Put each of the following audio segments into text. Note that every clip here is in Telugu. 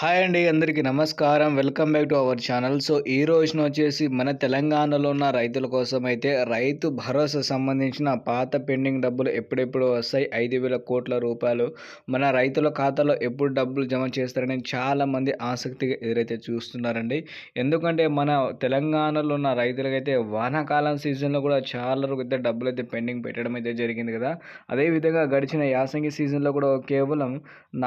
హాయ్ అండి అందరికీ నమస్కారం. Welcome back to our channel. So ఈ రోజున వచ్చేసి మన తెలంగాణలో ఉన్న రైతుల కోసం అయితే రైతు భరోసా సంబంధించిన పాత పెండింగ్ డబ్బులు ఎప్పుడెప్పుడు వస్తాయి? ఐదు వేల కోట్ల రూపాయలు. మన రైతుల ఖాతాలో ఎప్పుడు డబ్బులు జమ చేస్తారని చాలామంది ఆసక్తిగా ఎదురైతే చూస్తున్నారండి. ఎందుకంటే మన తెలంగాణలో ఉన్న రైతులకైతే వానాకాలం సీజన్లో కూడా చాలా వరకు అయితే డబ్బులు అయితే పెండింగ్ పెట్టడం అయితే జరిగింది కదా. అదేవిధంగా గడిచిన యాసంగి సీజన్లో కూడా కేవలం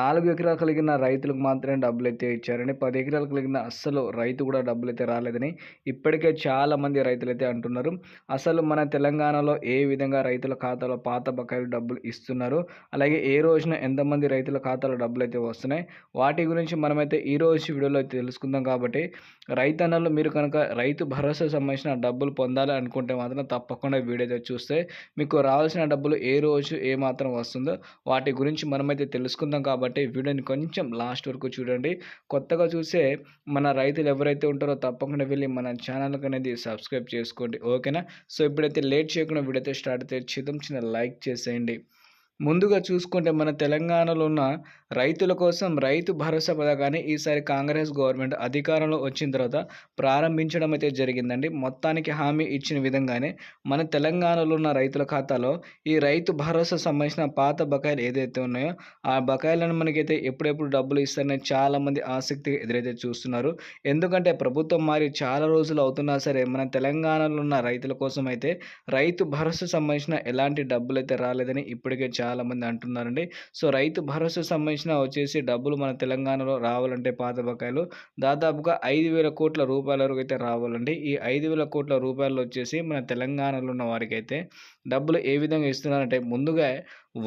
నాలుగు ఎకరాలు కలిగిన రైతులకు మాత్రమే డబ్బులు డబ్బులు అయితే ఇచ్చారని పది ఎకరాలు కలిగిన అస్సలు రైతు కూడా డబ్బులు అయితే రాలేదని ఇప్పటికే చాలామంది రైతులు అయితే అంటున్నారు. అసలు మన తెలంగాణలో ఏ విధంగా రైతుల ఖాతాలో పాత బకాయిలు డబ్బులు ఇస్తున్నారు? అలాగే ఏ రోజున ఎంతమంది రైతుల ఖాతాలో డబ్బులు అయితే వస్తున్నాయి? వాటి గురించి మనమైతే ఈ రోజు వీడియోలో తెలుసుకుందాం కాబట్టి రైతన్నలు మీరు కనుక రైతు భరోసా సంబంధించిన డబ్బులు పొందాలి అనుకుంటే మాత్రం తప్పకుండా వీడియో అయితే చూస్తే మీకు రావాల్సిన డబ్బులు ఏ రోజు ఏ మాత్రం వస్తుందో వాటి గురించి మనమైతే తెలుసుకుందాం కాబట్టి వీడియోని కొంచెం లాస్ట్ వరకు చూడండి. కొత్తగా చూసే మన రైతులు ఎవరైతే ఉంటారో తప్పకుండా వెళ్ళి మన ఛానల్కి అనేది సబ్స్క్రైబ్ చేసుకోండి. ఓకేనా? సో ఇప్పుడైతే లేట్ చేయకుండా వీడియో స్టార్ట్ అయితే చిత్రం చిన్న లైక్ చేసేయండి. ముందుగా చూసుకుంటే మన తెలంగాణలో ఉన్న రైతుల కోసం రైతు భరోసా పథకాన్ని ఈసారి కాంగ్రెస్ గవర్నమెంట్ అధికారంలో వచ్చిన తర్వాత ప్రారంభించడం అయితే జరిగిందండి. మొత్తానికి హామీ ఇచ్చిన విధంగానే మన తెలంగాణలో ఉన్న రైతుల ఖాతాలో ఈ రైతు భరోసా సంబంధించిన పాత బకాయిలు ఏదైతే ఉన్నాయో ఆ బకాయిలను మనకైతే ఎప్పుడెప్పుడు డబ్బులు ఇస్తారని చాలామంది ఆసక్తిగా ఎదురైతే చూస్తున్నారు. ఎందుకంటే ప్రభుత్వం మారి చాలా రోజులు అవుతున్నా సరే మన తెలంగాణలో ఉన్న రైతుల కోసం అయితే రైతు భరోసా సంబంధించిన ఎలాంటి డబ్బులు అయితే రాలేదని ఇప్పటికే చాలా చాలామంది అంటున్నారండి. సో రైతు భరోసా సంబంధించిన వచ్చేసి డబ్బులు మన తెలంగాణలో రావాలంటే పాత బకాయిలు దాదాపుగా ఐదు వేల కోట్ల రూపాయల వరకు అయితే రావాలండి. ఈ ఐదు వేల కోట్ల రూపాయలు వచ్చేసి మన తెలంగాణలో ఉన్న వారికి అయితే డబ్బులు ఏ విధంగా ఇస్తున్నారంటే ముందుగా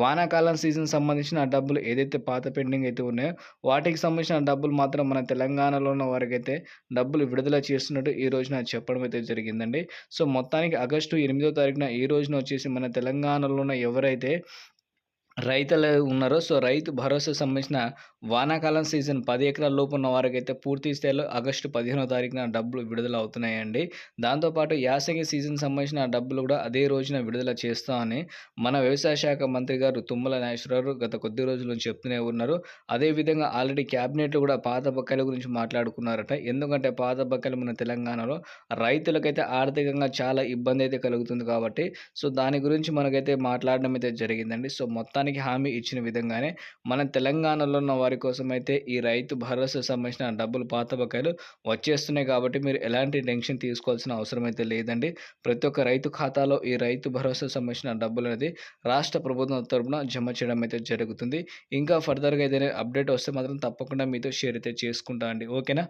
వానాకాలం సీజన్ సంబంధించిన డబ్బులు ఏదైతే పాత పెండింగ్ అయితే ఉన్నాయో వాటికి సంబంధించిన డబ్బులు మాత్రం మన తెలంగాణలో ఉన్న వారికి అయితే డబ్బులు విడుదల చేస్తున్నట్టు ఈ రోజున చెప్పడం అయితే జరిగిందండి. సో మొత్తానికి ఆగస్టు ఎనిమిదో తారీఖున ఈ రోజున వచ్చేసి మన తెలంగాణలో ఉన్న ఎవరైతే రైతులు ఉన్నారో సో రైతు భరోసా సంబంధించిన వానాకాలం సీజన్ పది ఎకరాల లోపు ఉన్న వారికైతే పూర్తి స్థాయిలో ఆగస్టు పదిహేనో తారీఖున డబ్బులు విడుదల అవుతున్నాయండి దాంతోపాటు యాసంగి సీజన్ సంబంధించిన డబ్బులు కూడా అదే రోజున విడుదల చేస్తామని మన వ్యవసాయ శాఖ మంత్రి గారు తుమ్మల నాగేశ్వరరావు గత కొద్ది రోజుల నుంచి చెప్తూనే ఉన్నారు. అదేవిధంగా ఆల్రెడీ క్యాబినెట్లో కూడా పాత బకాయిల గురించి మాట్లాడుకున్నారట. ఎందుకంటే పాత బకాయిలు మన తెలంగాణలో రైతులకైతే ఆర్థికంగా చాలా ఇబ్బంది అయితే కలుగుతుంది కాబట్టి సో దాని గురించి మనకైతే మాట్లాడడం అయితే జరిగిందండి. సో మొత్తం రాష్ట్రానికి హామీ ఇచ్చిన విధంగానే మన తెలంగాణలో ఉన్న వారి కోసం అయితే ఈ రైతు భరోసా సంబంధించిన డబ్బులు పాత బకాయిలు వచ్చేస్తున్నాయి కాబట్టి మీరు ఎలాంటి టెన్షన్ తీసుకోవాల్సిన అవసరం అయితే లేదండి. ప్రతి ఒక్క రైతు ఖాతాలో ఈ రైతు భరోసా సంబంధించిన డబ్బులు అనేది రాష్ట్ర ప్రభుత్వం తరఫున జమ చేయడం అయితే జరుగుతుంది. ఇంకా ఫర్దర్గా ఏదైనా అప్డేట్ వస్తే మాత్రం తప్పకుండా మీతో షేర్ అయితే చేసుకుంటా అండి. ఓకేనా?